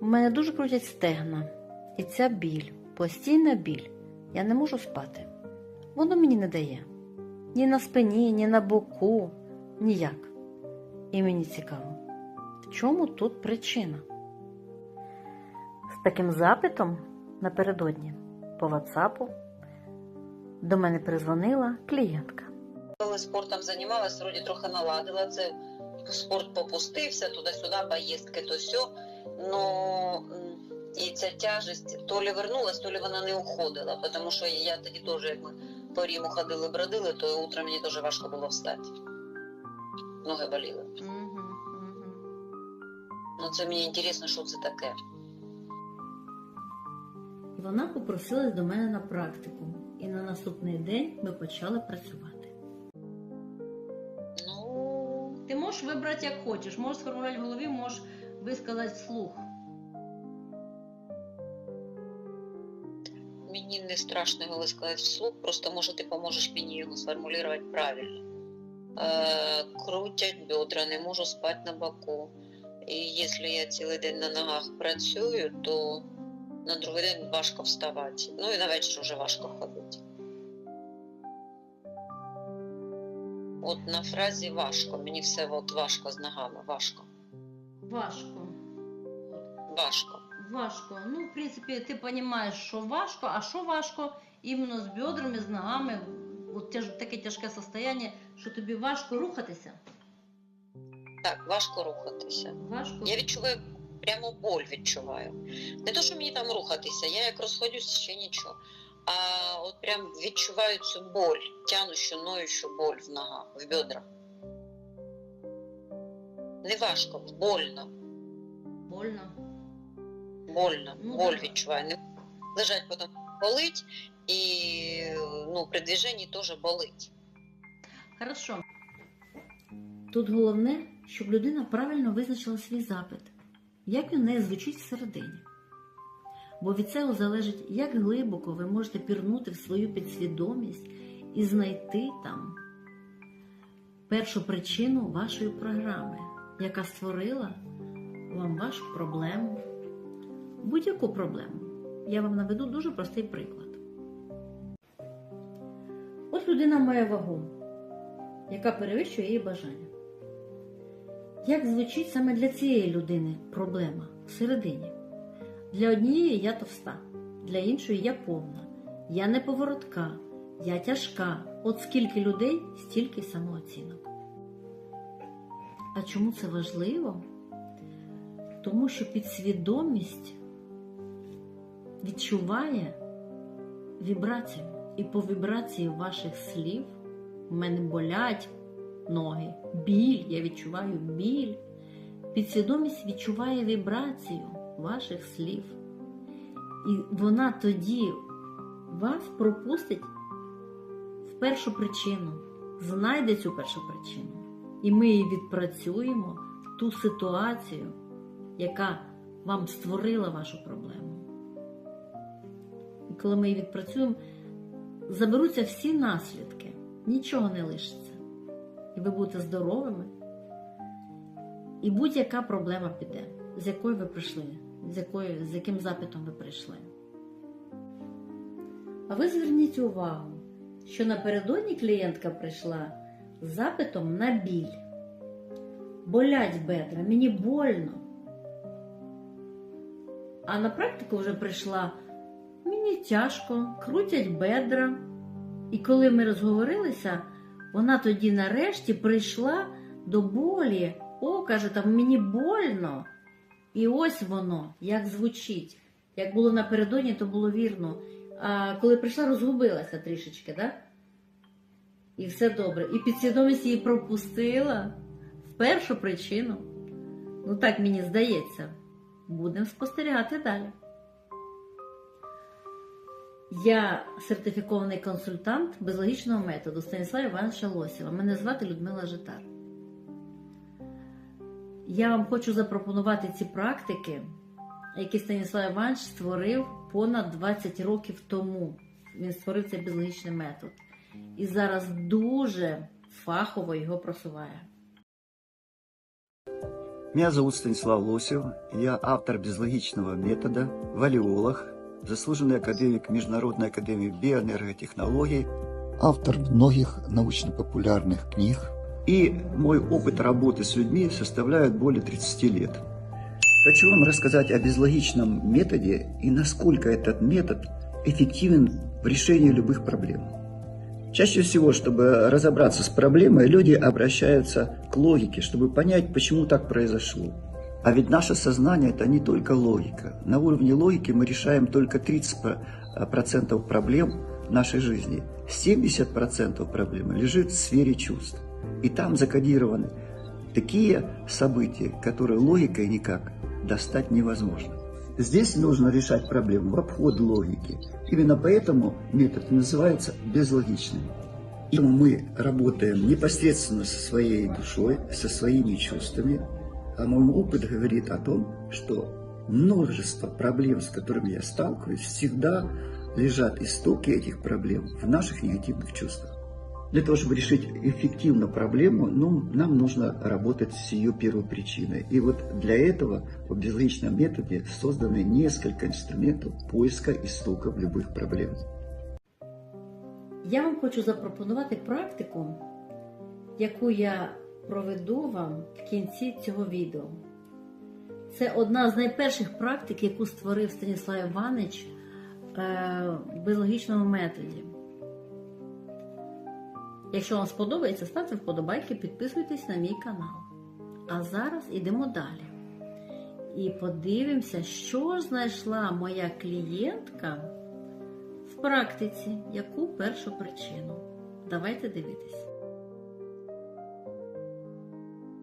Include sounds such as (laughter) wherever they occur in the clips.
У мене дуже крутять стегна. І ця біль, постійна біль. Я не можу спати. Воно мені не дає. Ні на спині, ні на боку, ніяк. І мені цікаво, в чому тут причина? З таким запитом напередодні по WhatsApp до мене призвонила клієнтка. Коли спортом займалась, вроді трохи наладила це. Спорт попустився, туди-сюди, поїздки, то все. Но і ця тяжесть то лі вернулась, то лі вона не уходила. Тому що я тоді теж, як ми по Риму ходили, бродили, то утром мені теж важко було встати. Ноги боліли. Ну це мені цікаво, що це таке. І вона попросилась до мене на практику. І на наступний день ми почали працювати. Ну, Ти можеш вибрати як хочеш, можеш сформувати в голові, можеш висказати вслух. мені не страшно його висказати вслух, просто може ти поможеш мені його сформулювати правильно. Е, крутять бедра, не можу спати на боку. І якщо я цілий день на ногах працюю, то на другий день важко вставати. Ну і на вечір вже важко ходити. От на фразі важко. Мені все от важко з ногами, важко. Важко. Важко. Важко. Ну, в принципі, ти розумієш, що важко, а що важко іменно з бедрами, з ногами. От тяж, таке тяжке состояние, що тобі важко рухатися. Так, важко рухатися. Важко. Я відчуваю прямо боль відчуваю. Не то, що мені там рухатися, я як розходюсь ще нічого. А от прям відчуваю цю боль, тянущу, ноющу боль в ногах, в бедрах. Не важко, больно, Больно. больно, Ну, боль да. відчуваю. Не лежать потім болить і ну, при движенні теж болить. Хорошо. Тут головне, щоб людина правильно визначила свій запит, як він в неї звучить всередині. Бо від цього залежить, як глибоко ви можете пірнути в свою підсвідомість і знайти там першу причину вашої програми, яка створила вам вашу проблему, будь-яку проблему. Я вам наведу дуже простий приклад. От людина має вагу, яка перевищує її бажання. Як звучить саме для цієї людини проблема всередині? Для однієї я товста, для іншої я повна, я неповоротка, я тяжка. От скільки людей, стільки самооцінок. А чому це важливо? Тому що підсвідомість відчуває вібрацію. І по вібрації ваших слів в мене болять ноги, біль, я відчуваю біль. Підсвідомість відчуває вібрацію ваших слів. І вона тоді вас пропустить в першу причину, знайде цю першу причину. І ми її відпрацюємо ту ситуацію, яка вам створила вашу проблему. І коли ми її відпрацюємо, заберуться всі наслідки, нічого не лишиться. І ви будете здоровими. І будь-яка проблема піде, з якою ви прийшли, з, якою, з яким запитом ви прийшли. А ви зверніть увагу, що напередодні клієнтка прийшла запитом на біль. Болять бедра, мені больно. А на практику вже прийшла мені тяжко, крутять бедра. І коли ми розговорилися, вона тоді нарешті прийшла до болі. О, каже, там мені больно. І ось воно, як звучить. Як було напередодні, то було вірно. А коли прийшла, розгубилася трішечки, да? І все добре. І підсвідомість її пропустила в першу причину. Ну так мені здається. Будемо спостерігати далі. Я сертифікований консультант безлогічного методу Станіслава Івановича Лосєва. Мене звати Людмила Житар. Я вам хочу запропонувати ці практики, які Станіслав Іванович створив понад 20 років тому. Він створив цей безлогічний метод. І зараз дуже фахово його просуває. Меня зовут Станислав Лосев. Я автор безлогичного метода, валиолог, заслуженный академик Международной академии биоэнерготехнологий, автор многих научно-популярных книг. И мой опыт работы с людьми составляет более 30 лет. Хочу вам рассказать о безлогичном методе и насколько этот метод эффективен в решении любых проблем. Чаще всего, чтобы разобраться с проблемой, люди обращаются к логике, чтобы понять, почему так произошло. А ведь наше сознание – это не только логика. На уровне логики мы решаем только 30% проблем нашей жизни. 70% проблем лежит в сфере чувств. И там закодированы такие события, которые логикой никак достать невозможно. Здесь нужно решать проблему в обход логики. Именно поэтому метод называется безлогичным. И мы работаем непосредственно со своей душой, со своими чувствами. А мой опыт говорит о том, что множество проблем, с которыми я сталкиваюсь, всегда лежат истоки этих проблем в наших негативных чувствах. Для того, чтобы решить эффективно проблему, ну, нам нужно работать с ее первопричиной. И вот для этого в безлогичном методе созданы несколько инструментов поиска истоков любых проблем. Я вам хочу запропонувати практику, яку я проведу вам в кінці цього відео. Це одна з найперших практик, яку створив Станіслав Іванович е, в біологічному методі. Якщо вам сподобається, ставте вподобайки, підписуйтесь на мій канал. А зараз йдемо далі. І подивимося, що ж знайшла моя клієнтка в практиці, яку першу причину. Давайте дивитись.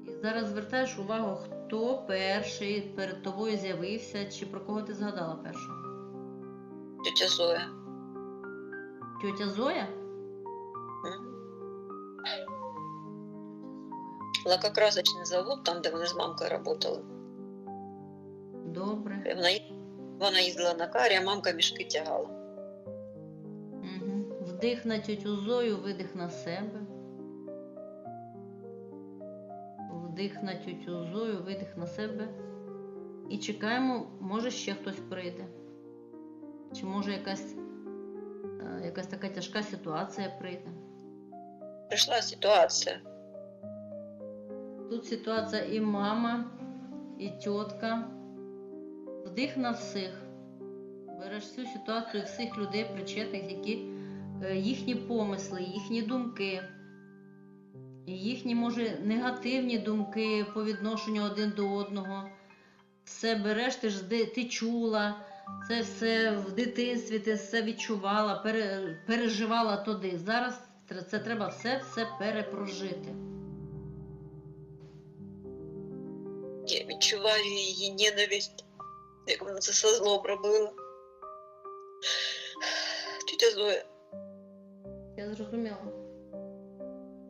І зараз звертаєш увагу, хто перший перед тобою з'явився, чи про кого ти згадала першого? Тетя Зоя. Тьотя Зоя? Лакокрасочний завод, там, де вони з мамкою працювали. Добре. Вона, вона їздила на карі, а мамка мішки тягала. Угу. Вдих на тьотю Зою, видих на себе. Вдих на тьотю Зою, видих на себе. І чекаємо, може ще хтось прийде. Чи може якась, е, якась така тяжка ситуація прийде. Прийшла ситуація. Тут ситуація і мама, і тітка. Вдих на всіх. Береш всю ситуацію всіх людей причетних, які е, їхні помисли, їхні думки, їхні, може, негативні думки по відношенню один до одного. Все береш, ти ж ти чула, це все в дитинстві, ти все відчувала, пере, переживала туди. Зараз це треба все все перепрожити. Відчуваю її ненависть, як вона це все зло робила. Тетя Зоя, Я зрозуміла.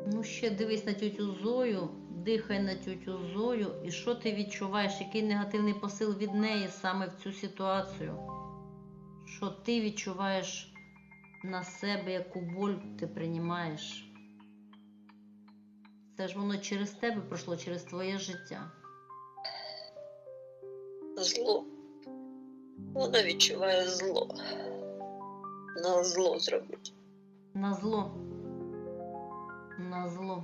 Ну, ще дивись на тютю Зою, дихай на тютю Зою, і що ти відчуваєш, який негативний посил від неї саме в цю ситуацію? Що ти відчуваєш на себе, яку боль ти приймаєш? Це ж воно через тебе пройшло, через твоє життя. Зло. Вона відчуває зло. На зло зробить. На зло. На зло.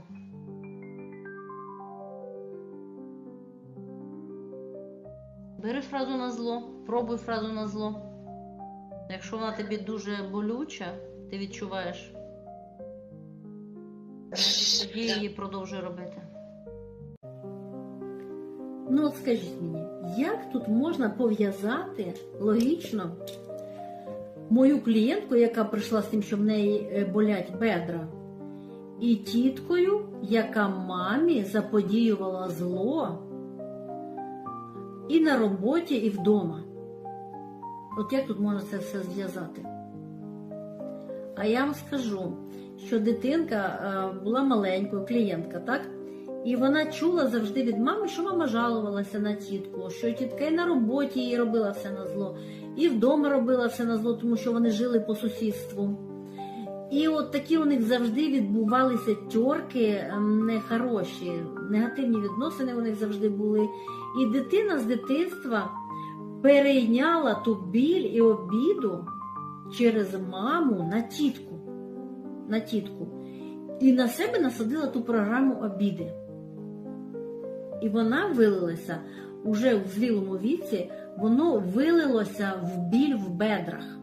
Бери фразу на зло, пробуй фразу на зло. Якщо вона тобі дуже болюча, ти відчуваєш, тоді її продовжуй робити. Ну, от скажіть мені, як тут можна пов'язати логічно мою клієнтку, яка прийшла з тим, що в неї е, болять бедра, і тіткою, яка мамі заподіювала зло і на роботі, і вдома? От як тут можна це все зв'язати? А я вам скажу, що дитинка е, була маленькою, клієнтка, так? І вона чула завжди від мами, що мама жалувалася на тітку, що тітка і на роботі їй робила все на зло, і вдома робила все на зло, тому що вони жили по сусідству. І от такі у них завжди відбувалися тьорки ем, нехороші, негативні відносини у них завжди були. І дитина з дитинства перейняла ту біль і обіду через маму на тітку. На тітку. І на себе насадила ту програму обіди. І вона вилилася уже в зрілому віці, воно вилилося в біль в бедрах.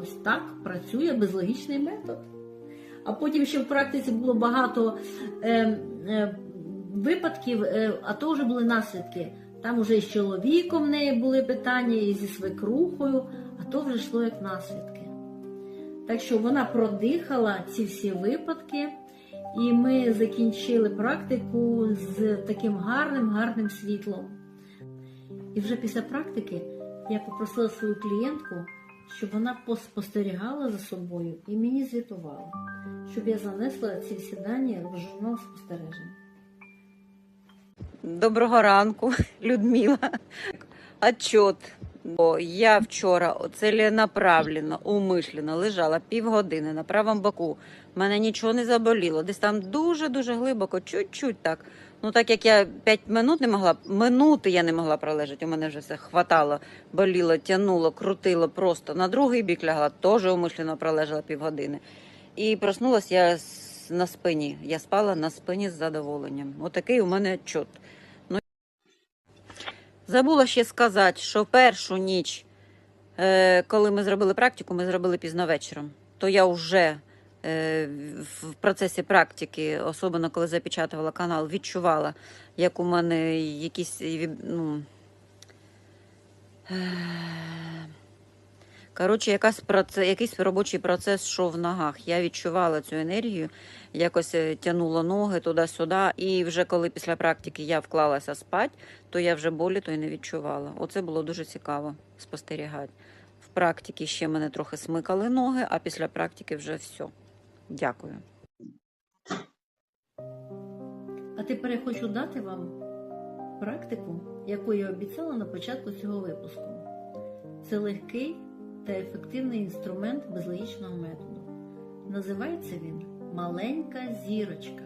Ось так працює безлогічний метод. А потім ще в практиці було багато е, е, випадків, е, а то вже були наслідки. Там вже і з чоловіком в неї були питання, і зі свекрухою, а то вже йшло як наслідки. Так що вона продихала ці всі випадки, і ми закінчили практику з таким гарним, гарним світлом. І вже після практики я попросила свою клієнтку, щоб вона поспостерігала за собою і мені звітувала, щоб я занесла ці всі дані в журнал спостережень. Доброго ранку, (laughs) Людмила. Отчет. Бо я вчора ціленаправленно, умишлено лежала півгодини на правому боку. Мене нічого не заболіло. Десь там дуже-дуже глибоко, чуть-чуть так. Ну так як я 5 минут не могла, минути я не могла пролежати. У мене вже все хватало, боліло, тянуло, крутило просто. На другий бік лягла, теж умишлено пролежала півгодини. І проснулась я на спині. Я спала на спині з задоволенням. Отакий у мене отчет. Забула ще сказати, що першу ніч, е, коли ми зробили практику, ми зробили пізно вечором. То я вже е, в процесі практики, особливо коли запечатувала канал, відчувала, як у мене якісь ну, е, Коротше, якась проце, якийсь робочий процес йшов в ногах. Я відчувала цю енергію, якось е, тянула ноги туди-сюди. І вже коли після практики я вклалася спати, то я вже болі то й не відчувала. Оце було дуже цікаво спостерігати. В практиці ще мене трохи смикали ноги, а після практики вже все. Дякую. А тепер я хочу дати вам практику, яку я обіцяла на початку цього випуску. Це легкий та ефективний інструмент безлогічного методу. Називається він Маленька зірочка,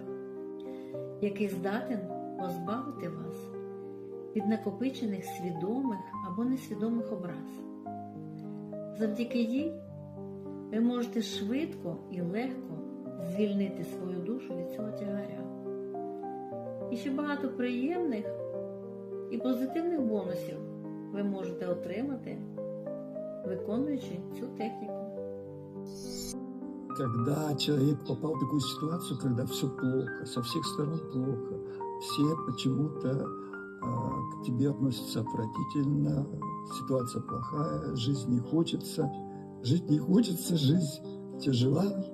який здатен позбавити вас від накопичених свідомих або несвідомих образ. Завдяки їй ви можете швидко і легко звільнити свою душу від цього тягаря. І ще багато приємних і позитивних бонусів ви можете отримати, виконуючи цю техніку. когда человек попал в такую ситуацию, когда все плохо, со всех сторон плохо, все почему-то а, к тебе относятся отвратительно, ситуация плохая, жить не хочется, жить не хочется, жизнь тяжела,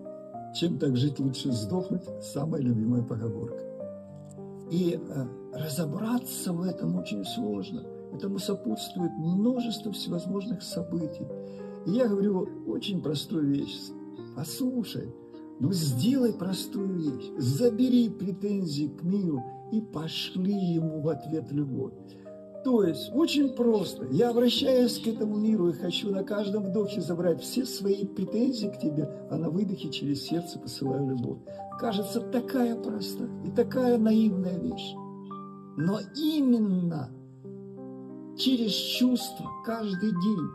чем так жить лучше сдохнуть, самая любимая поговорка. И э, разобраться в этом очень сложно. Этому сопутствует множество всевозможных событий. И я говорю очень простую вещь. Послушай, ну сделай простую вещь. Забери претензии к миру и пошли ему в ответ любовь. То есть очень просто. Я обращаюсь к этому миру и хочу на каждом вдохе забрать все свои претензии к тебе, а на выдохе через сердце посылаю любовь. Кажется, такая простая и такая наивная вещь. Но именно через чувства каждый день,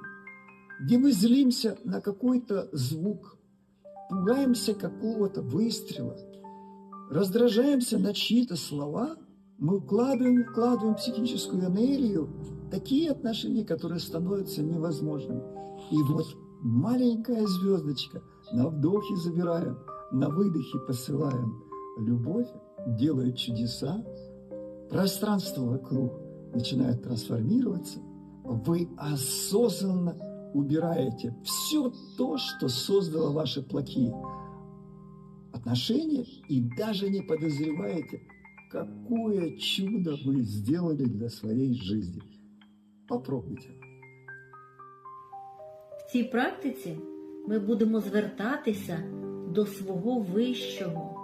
где мы злимся на какой-то звук, пугаемся какого-то выстрела, раздражаемся на чьи-то слова, мы вкладываем, вкладываем психическую энергию в такие отношения, которые становятся невозможными. И вот маленькая звездочка на вдохе забираем, на выдохе посылаем любовь, делает чудеса, пространство вокруг начинает трансформироваться, вы осознанно убираете все то, что создало ваши плохие отношения, и даже не подозреваете, какое чудо вы сделали для своей жизни. Попробуйте. В цій практиці ми будемо звертатися до свого вищого.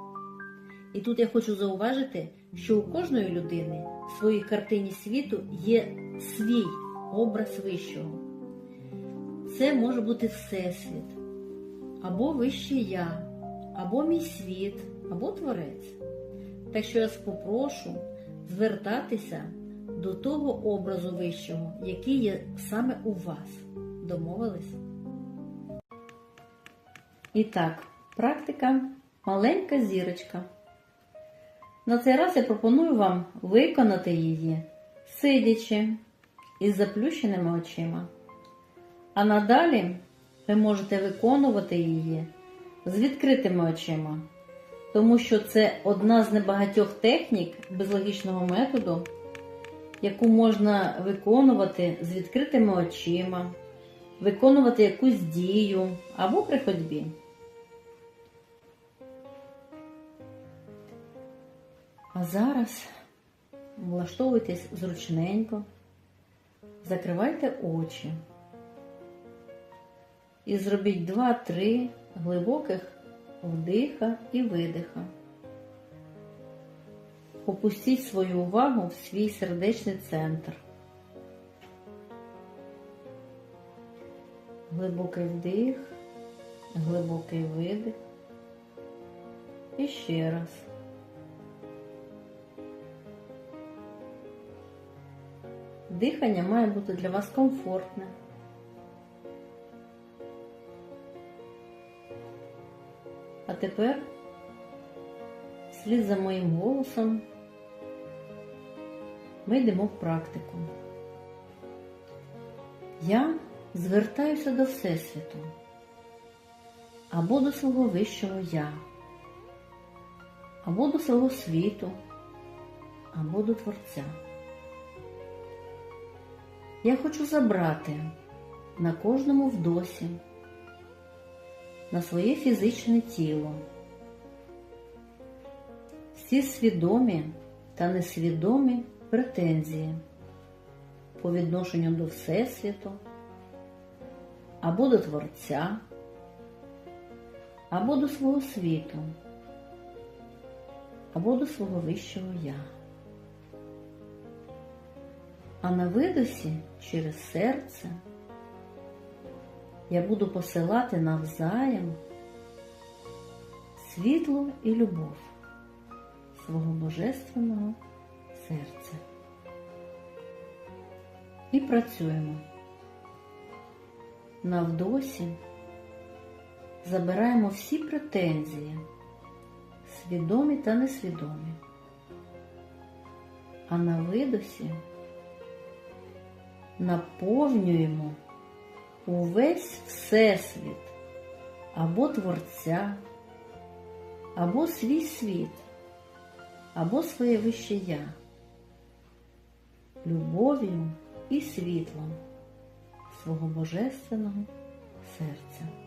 І тут я хочу зауважити, що у кожної людини в своїй картині світу є свій образ вищого. Це може бути Всесвіт, або вище я, або мій світ, або творець. Так що я вас попрошу звертатися до того образу вищого, який є саме у вас. Домовились? І так, практика маленька зірочка. На цей раз я пропоную вам виконати її, сидячи із заплющеними очима. А надалі ви можете виконувати її з відкритими очима, тому що це одна з небагатьох технік безлогічного методу, яку можна виконувати з відкритими очима, виконувати якусь дію або при ходьбі. А зараз влаштовуйтесь зручненько, закривайте очі і зробіть 2-3 глибоких вдиха і видиха. Опустіть свою увагу в свій сердечний центр. Глибокий вдих, глибокий видих. І ще раз. Дихання має бути для вас комфортне. А тепер, вслід за моїм голосом, ми йдемо в практику. Я звертаюся до Всесвіту або до свого вищого я, або до свого світу, або до Творця. Я хочу забрати на кожному вдосі на своє фізичне тіло. Всі свідомі та несвідомі претензії по відношенню до Всесвіту, або до Творця, або до свого світу, або до свого вищого Я. А на видосі через серце я буду посилати навзаєм світло і любов свого божественного серця. І працюємо. На вдосі забираємо всі претензії, свідомі та несвідомі. А на видосі наповнюємо увесь Всесвіт або Творця, або свій світ, або своє вище я, любов'ю і світлом свого божественного серця.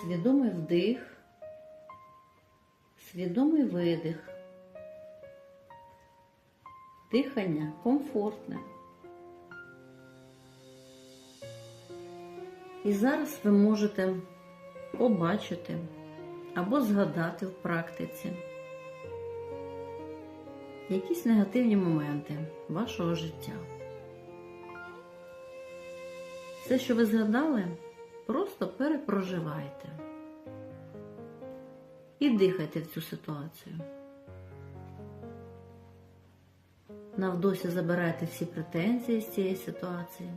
Свідомий вдих, свідомий видих. Дихання комфортне. І зараз ви можете побачити або згадати в практиці якісь негативні моменти вашого життя. Все, що ви згадали, просто перепроживайте і дихайте в цю ситуацію. Навдосі забирайте всі претензії з цієї ситуації,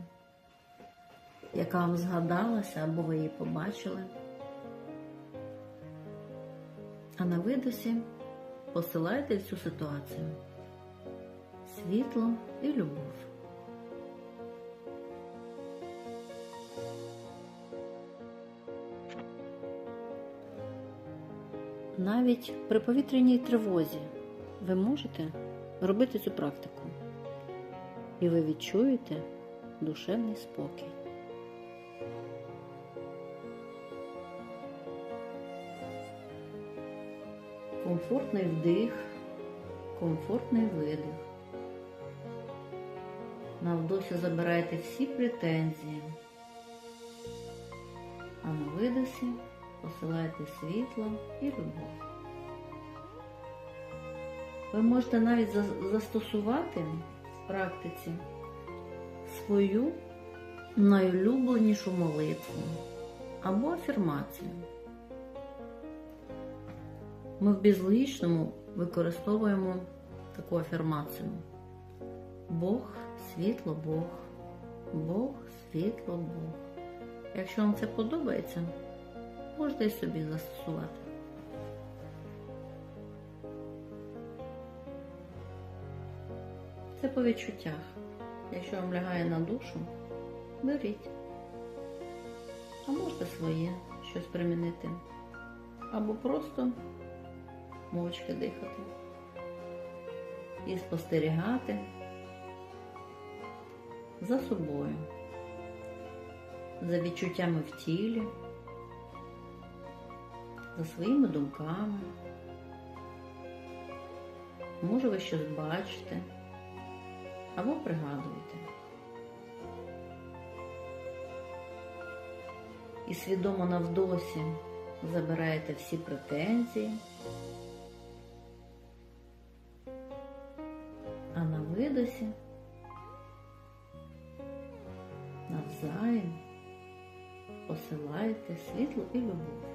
яка вам згадалася або ви її побачили. А на видосі посилайте в цю ситуацію світло і любов. Навіть при повітряній тривозі ви можете робити цю практику, і ви відчуєте душевний спокій. Комфортний вдих, комфортний видих. На вдосі забирайте всі претензії, а на видосі посилайте світло і любов. Ви можете навіть застосувати в практиці свою найулюбленішу молитву або афірмацію. Ми в безлогічному використовуємо таку афірмацію. Бог, світло Бог, Бог, світло Бог. Якщо вам це подобається, можете і собі застосувати. Це по відчуттях. Якщо вам лягає на душу, беріть. А можете своє щось примінити. Або просто мовчки дихати. І спостерігати за собою, за відчуттями в тілі, за своїми думками. Може, ви щось бачите або пригадуєте. І свідомо навдосі забираєте всі претензії, а на видосі навзаєм посилаєте світло і любов.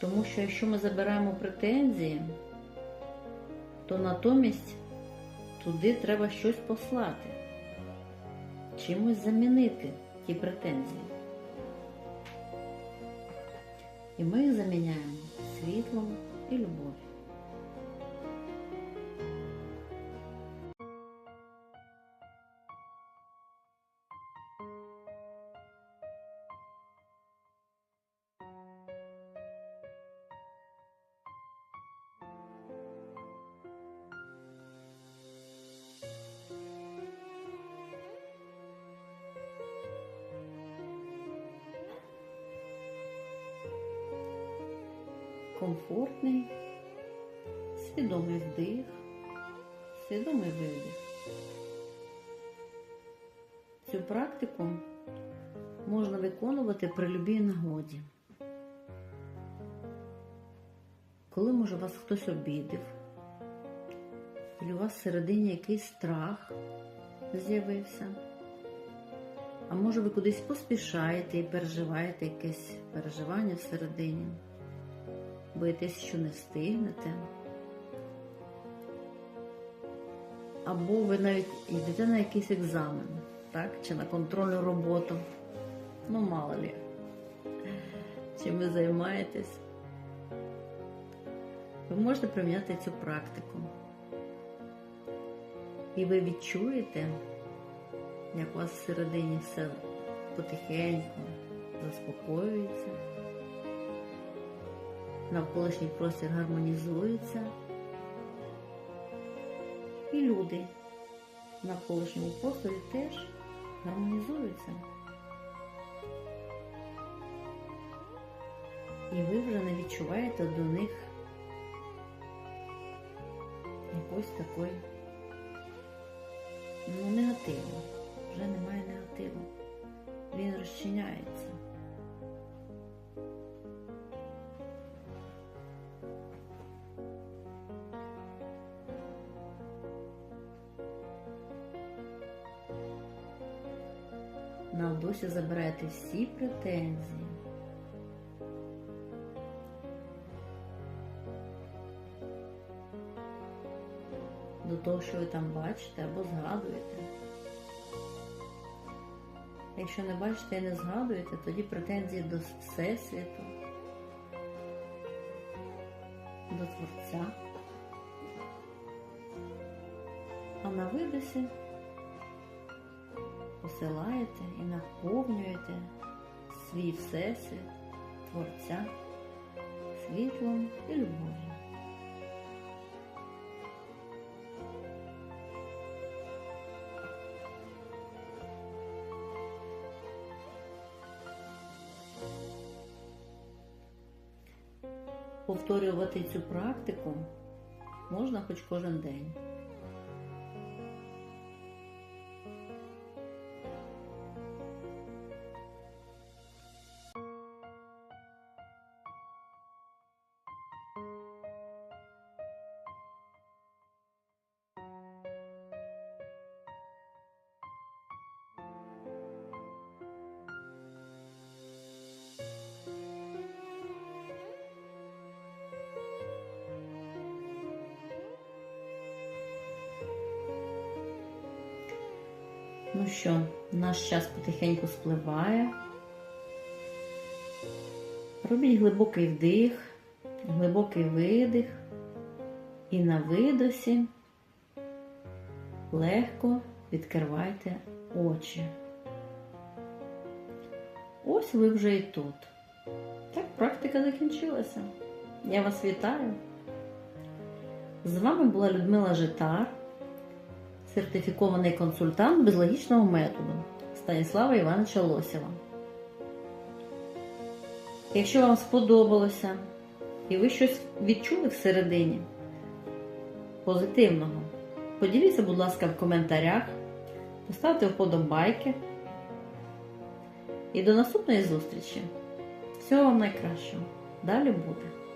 Тому що якщо ми забираємо претензії, то натомість туди треба щось послати, чимось замінити ті претензії. І ми їх заміняємо світлом і любов'ю. Комфортний, свідомий вдих, свідомий видих. Цю практику можна виконувати при любій нагоді. Коли, може, вас хтось обідив, і у вас всередині якийсь страх з'явився, а може ви кудись поспішаєте і переживаєте якесь переживання всередині боїтесь, що не встигнете. Або ви навіть йдете на якийсь екзамен, так? чи на контрольну роботу. Ну, мало лі, чим ви займаєтесь. Ви можете приміняти цю практику. І ви відчуєте, як у вас всередині все потихеньку заспокоюється навколишній простір гармонізується, і люди в навколишньому просторі теж гармонізуються. І ви вже не відчуваєте до них якось такої ну, негативу. Вже немає негативу. Він розчиняється. На досі забираєте всі претензії. До того, що ви там бачите або згадуєте. Якщо не бачите і не згадуєте, тоді претензії до Всесвіту, до Творця. А на видосі посилаєте і наповнюєте свій всесвіт, Творця світлом і любов'ю. повторювати цю практику можна хоч кожен день. Наш час потихеньку спливає. Робіть глибокий вдих, глибокий видих. І на видосі легко відкривайте очі. Ось ви вже і тут. Так, практика закінчилася. Я вас вітаю. З вами була Людмила Житар сертифікований консультант безлогічного методу Станіслава Івановича Лосєва. Якщо вам сподобалося і ви щось відчули всередині позитивного, поділіться, будь ласка, в коментарях, поставте вподобайки. І до наступної зустрічі. Всього вам найкращого. Далі буде.